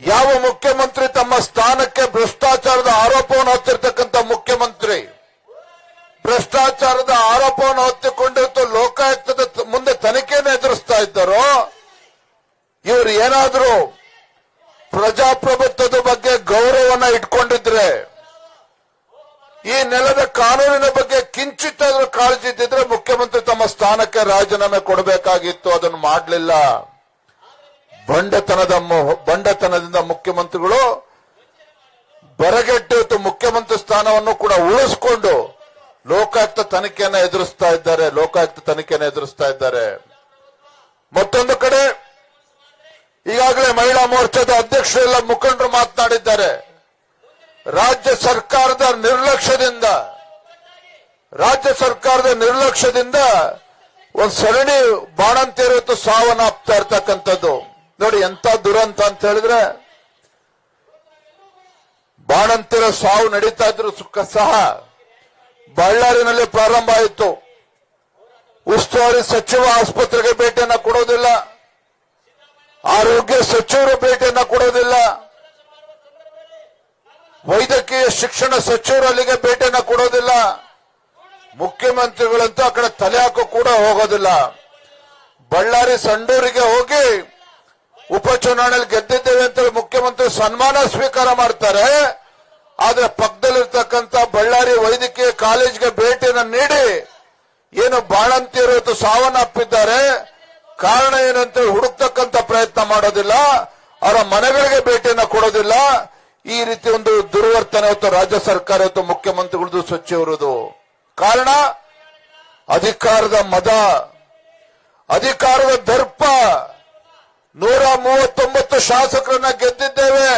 ಯಾವ ಮುಖ್ಯಮಂತ್ರಿ ತಮ್ಮ ಸ್ಥಾನಕ್ಕೆ ಭ್ರಷ್ಟಾಚಾರದ ಆರೋಪವನ್ನು ಹೊತ್ತಿರ್ತಕ್ಕಂಥ ಮುಖ್ಯಮಂತ್ರಿ? ಭ್ರಷ್ಟಾಚಾರದ ಆರೋಪವನ್ನು ಹೊತ್ತಿಕೊಂಡಿರ್ತು ಲೋಕಾಯುಕ್ತದ ಮುಂದೆ ತನಿಖೆಯನ್ನು ಎದುರಿಸ್ತಾ ಇದ್ದರು? ಇವರು ಏನಾದರೂ ಪ್ರಜಾಪ್ರಭುತ್ವದ ಬಗ್ಗೆ ಗೌರವನ ಇಟ್ಕೊಂಡಿದ್ರೆ, ಈ ನೆಲದ ಕಾನೂನಿನ ಬಗ್ಗೆ ಕಿಂಚಿತ್ತಾದ್ರೂ ಕಾಳಜಿ ಇದ್ದಿದ್ರೆ ಮುಖ್ಯಮಂತ್ರಿ ತಮ್ಮ ಸ್ಥಾನಕ್ಕೆ ರಾಜೀನಾಮೆ ಕೊಡಬೇಕಾಗಿತ್ತು, ಅದನ್ನು ಮಾಡಲಿಲ್ಲ. ಬಂಡತನದ ಬಂಡತನದಿಂದ ಮುಖ್ಯಮಂತ್ರಿಗಳು ಬರಗೆಟ್ಟು ಮುಖ್ಯಮಂತ್ರಿ ಸ್ಥಾನವನ್ನು ಕೂಡ ಉಳಿಸಿಕೊಂಡು ಲೋಕಾಯುಕ್ತ ತನಿಖೆಯನ್ನು ಎದುರಿಸ್ತಾ ಇದ್ದಾರೆ, ಲೋಕಾಯುಕ್ತ ತನಿಖೆಯನ್ನು ಎದುರಿಸ್ತಾ ಇದ್ದಾರೆ. ಮತ್ತೊಂದು ಕಡೆ ಈಗಾಗಲೇ ಮಹಿಳಾ ಮೋರ್ಚಾದ ಅಧ್ಯಕ್ಷರೆಲ್ಲ ಮುಖಂಡರು ಮಾತನಾಡಿದ್ದಾರೆ. ರಾಜ್ಯ ಸರ್ಕಾರದ ನಿರ್ಲಕ್ಷ್ಯದಿಂದ, ರಾಜ್ಯ ಸರ್ಕಾರದ ನಿರ್ಲಕ್ಷ್ಯದಿಂದ ಒಂದು ಸರಣಿ ಬಾಣಂತಿಯರತ್ತು ಸಾವನ್ನಪ್ತಾ ಇರ್ತಕ್ಕಂಥದ್ದು. ನೋಡಿ ಎಂತ ದುರಂತ ಅಂತ ಹೇಳಿದ್ರೆ, ಬಾಣಂತಿರ ಸಾವು ನಡೀತಾ ಇದ್ರು ಸುಖ ಸಹ. ಬಳ್ಳಾರಿನಲ್ಲಿ ಪ್ರಾರಂಭ ಆಯಿತು. ಉಸ್ತುವಾರಿ ಸಚಿವ ಆಸ್ಪತ್ರೆಗೆ ಭೇಟಿಯನ್ನ ಕೊಡೋದಿಲ್ಲ. ಆರೋಗ್ಯ ಸಚಿವರು ಭೇಟಿಯನ್ನ ಕೊಡೋದಿಲ್ಲ. ವೈದ್ಯಕೀಯ ಶಿಕ್ಷಣ ಸಚಿವರು ಅಲ್ಲಿಗೆ ಭೇಟಿಯನ್ನ ಕೊಡೋದಿಲ್ಲ. ಮುಖ್ಯಮಂತ್ರಿಗಳಂತೂ ಆ ಕಡೆ ತಲೆ ಹಾಕೋ ಕೂಡ ಹೋಗೋದಿಲ್ಲ. ಬಳ್ಳಾರಿ ಸಂಡೂರಿಗೆ ಹೋಗಿ ಉಪಚುನಾವಣೆಯಲ್ಲಿ ಗೆದ್ದಿದ್ದೇವೆ ಅಂತ ಮುಖ್ಯಮಂತ್ರಿ ಸನ್ಮಾನ ಸ್ವೀಕಾರ ಮಾಡ್ತಾರೆ. ಆದ್ರೆ ಪಕ್ಕದಲ್ಲಿರ್ತಕ್ಕಂಥ ಬಳ್ಳಾರಿ ವೈದ್ಯಕೀಯ ಕಾಲೇಜ್ಗೆ ಭೇಟಿಯನ್ನು ನೀಡಿ ಏನು ಬಾಣಂತಿಯರು ಇವತ್ತು ಸಾವನ್ನಪ್ಪಿದ್ದಾರೆ ಕಾರಣ ಏನಂತ ಹುಡುಕ್ತಕ್ಕಂಥ ಪ್ರಯತ್ನ ಮಾಡೋದಿಲ್ಲ. ಅವರ ಮನೆಗಳಿಗೆ ಭೇಟಿಯನ್ನ ಕೊಡೋದಿಲ್ಲ. ಈ ರೀತಿ ಒಂದು ದುರ್ವರ್ತನೆ ಇವತ್ತು ರಾಜ್ಯ ಸರ್ಕಾರ ಇವತ್ತು ಮುಖ್ಯಮಂತ್ರಿಗಳದು ಸಚಿವರದು ಕಾರಣ ಅಧಿಕಾರದ ಮದ. ಅಧಿಕಾರದ ದರ್ಪ ನೂರ ಮೂವತ್ತೊಂಬತ್ತು ಶಾಸಕರನ್ನ ಗೆದ್ದಿದ್ದೇವೆ.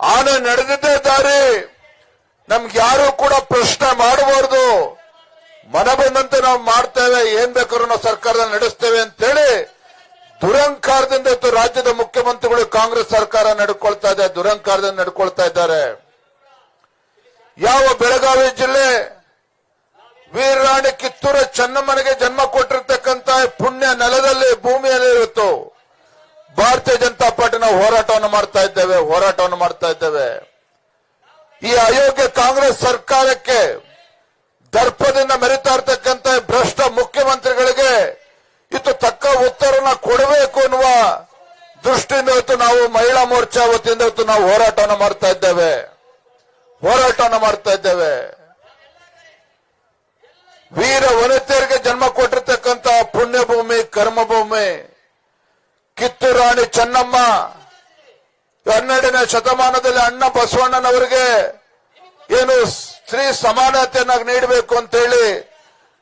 ಆನೆ ನಡೆದಿದ್ದೇ ದಾರಿ. ನಮ್ಗೆ ಯಾರು ಕೂಡ ಪ್ರಶ್ನೆ ಮಾಡಬಾರ್ದು. ಮನ ಬಂದಂತೆ ನಾವು ಮಾಡ್ತೇವೆ. ಏನ್ ಬೇಕಾದ್ರೂ ನಾವು ಸರ್ಕಾರದ ನಡೆಸ್ತೇವೆ ಅಂತೇಳಿ ದುರಂಕಾರದಿಂದ ಇವತ್ತು ರಾಜ್ಯದ ಮುಖ್ಯಮಂತ್ರಿಗಳು ಕಾಂಗ್ರೆಸ್ ಸರ್ಕಾರ ನಡ್ಕೊಳ್ತಾ ಇದೆ ದುರಂಕಾರದಿಂದ ನಡ್ಕೊಳ್ತಾ ಇದ್ದಾರೆ. ಯಾವ ಬೆಳಗಾವಿ ಜಿಲ್ಲೆ ವೀರರಾಣಿ ಕಿತ್ತೂರ ಚೆನ್ನಮ್ಮನಿಗೆ ಜನ್ಮ ಕೊಟ್ಟಿರ್ತಕ್ಕಂಥ ಪುಣ್ಯ ನೆಲದಲ್ಲಿ ಭೂಮಿಯಲ್ಲಿ ಇವತ್ತು ಭಾರತೀಯ ಜನತಾ ಪಾರ್ಟಿ ನಾವು ಹೋರಾಟವನ್ನು ಮಾಡ್ತಾ ಇದ್ದೇವೆ, ಹೋರಾಟವನ್ನು ಮಾಡ್ತಾ ಇದ್ದೇವೆ. ಈ ಅಯೋಗ್ಯ ಕಾಂಗ್ರೆಸ್ ಸರ್ಕಾರಕ್ಕೆ ದರ್ಪದಿಂದ ಮೆರಿತಾ ಇರ್ತಕ್ಕಂಥ ಭ್ರಷ್ಟ ಮುಖ್ಯಮಂತ್ರಿಗಳಿಗೆ ಇತ್ತು ತಕ್ಕ ಉತ್ತರನ ಕೊಡಬೇಕು ಅನ್ನುವ ದೃಷ್ಟಿಯಿಂದ ಇವತ್ತು ನಾವು ಮಹಿಳಾ ಮೋರ್ಚಾ ವತಿಯಿಂದ ಇವತ್ತು ನಾವು ಹೋರಾಟವನ್ನು ಮಾಡ್ತಾ ಇದ್ದೇವೆ. ಹೋರಾಟವನ್ನು ಮಾಡ್ತಾ ಇದ್ದೇವೆ. ವೀರ ವನಿತೆಯರಿಗೆ ಜನ್ಮ ಕೊಟ್ಟಿರ್ತಕ್ಕಂಥ ಪುಣ್ಯಭೂಮಿ, ಕರ್ಮಭೂಮಿ ಕಿತ್ತೂರಾಣಿ ಚೆನ್ನಮ್ಮ ಹನ್ನೆರಡನೇ ಶತಮಾನದಲ್ಲಿ ಅಣ್ಣ ಬಸವಣ್ಣನವರಿಗೆ ಏನು ಸ್ತ್ರೀ ಸಮಾನತೆಯನ್ನ ನೀಡಬೇಕು ಅಂತ ಹೇಳಿ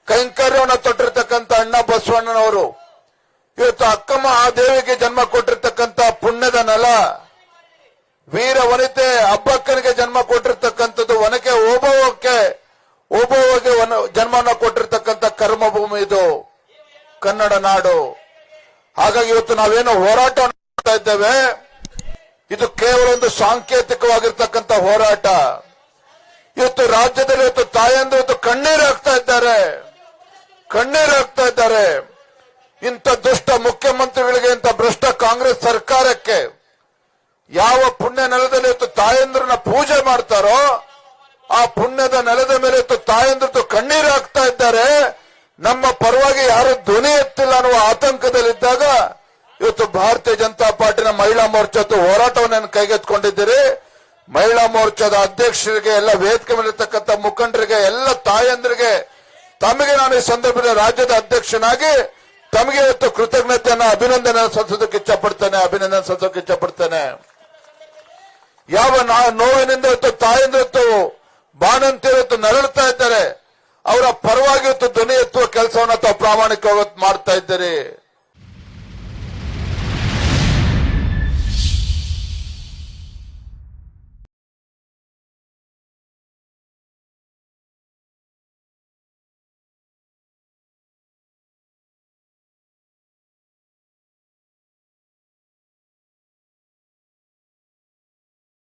ಕೈಂಕರ್ಯವನ್ನು ತೊಟ್ಟಿರ್ತಕ್ಕಂಥ ಅಣ್ಣ ಬಸವಣ್ಣನವರು. ಇವತ್ತು ಅಕ್ಕಮ್ಮ ಆ ದೇವಿಗೆ ಜನ್ಮ ಕೊಟ್ಟಿರ್ತಕ್ಕಂಥ ಪುಣ್ಯದ ನೆಲ, ವೀರ ವನಿತೆ ಅಬ್ಬಕ್ಕನಿಗೆ ಜನ್ಮ ಕೊಟ್ಟಿರ್ತಕ್ಕಂಥದ್ದು ಒನಕೆ ಓಬವ್ವಕ್ಕೆ ಓಬವ್ವಗೆ ವನ ಜನ್ಮವನ್ನು ಕೊಟ್ಟಿರ್ತಕ್ಕಂಥ ಕರ್ಮಭೂಮಿ ಇದು, ಕನ್ನಡ ನಾಡು. ಹಾಗಾಗಿ ಇವತ್ತು ನಾವೇನು ಹೋರಾಟ ಮಾಡ್ತಾ ಇದ್ದೇವೆ ಇದು ಕೇವಲ ಒಂದು ಸಾಂಕೇತಿಕವಾಗಿರ್ತಕ್ಕಂಥ ಹೋರಾಟ. ಇವತ್ತು ರಾಜ್ಯದಲ್ಲಿ ಇವತ್ತು ತಾಯಂದ್ರೆ ಇವತ್ತು ಕಣ್ಣೀರು ಹಾಕ್ತಾ ಇದ್ದಾರೆ. ಕಣ್ಣೀರು ಹಾಕ್ತಾ ಇದ್ದಾರೆ. ಇಂಥ ದುಷ್ಟ ಮುಖ್ಯಮಂತ್ರಿಗಳಿಗೆ, ಇಂಥ ಭ್ರಷ್ಟ ಕಾಂಗ್ರೆಸ್ ಸರ್ಕಾರಕ್ಕೆ ಯಾವ ಪುಣ್ಯ ನೆಲದಲ್ಲಿ ಇವತ್ತು ತಾಯಂದ್ರನ್ನ ಪೂಜೆ ಮಾಡ್ತಾರೋ, ಆ ಪುಣ್ಯದ ನೆಲದ ಮೇಲೆ ಇವತ್ತು ಕಣ್ಣೀರು ಹಾಕ್ತಾ ಇದ್ದಾರೆ. ನಮ್ಮ ಪರವಾಗಿ ಯಾರು ಧ್ವನಿ ಎತ್ತಿಲ್ಲ ಅನ್ನುವ ಆತಂಕದಲ್ಲಿದ್ದಾಗ ಇವತ್ತು ಭಾರತೀಯ ಜನತಾ ಪಾರ್ಟಿನ ಮಹಿಳಾ ಮೋರ್ಚಾದ ಹೋರಾಟವನ್ನು ಕೈಗೆತ್ಕೊಂಡಿದ್ದೀರಿ ಮಹಿಳಾ ಮೋರ್ಚಾದ ಅಧ್ಯಕ್ಷರಿಗೆ, ಎಲ್ಲ ವೇದಿಕೆ ಮೇಲಿರ್ತಕ್ಕಂಥ ಮುಖಂಡರಿಗೆ, ಎಲ್ಲ ತಾಯಂದ್ರಿಗೆ, ತಮಗೆ ನಾನು ಈ ಸಂದರ್ಭದಲ್ಲಿ ರಾಜ್ಯದ ಅಧ್ಯಕ್ಷನಾಗಿ, ತಮಗೆ ಇವತ್ತು ಕೃತಜ್ಞತೆಯನ್ನ ಅಭಿನಂದನೆ ಸಲ್ಲಿಸೋದಕ್ಕೆ ಇಚ್ಛಪಡ್ತೇನೆ ಅಭಿನಂದನೆ ಸಲ್ಲಿಸೋಕೆ ಇಚ್ಛಪಡ್ತೇನೆ. ಯಾವ ನೋವಿನಿಂದ ಇವತ್ತು ಬಾಣಂತಿ ಇವತ್ತು ನರಳುತ್ತಾ ಇದ್ದಾರೆ. ಅವರ ಪರವಾಗಿ ಇವತ್ತು ಧ್ವನಿ ಎತ್ತುವ ಕೆಲಸವನ್ನು ಅಥವಾ ಪ್ರಾಮಾಣಿಕವಾಗಿ ಮಾಡ್ತಾ ಇದ್ದೀರಿ.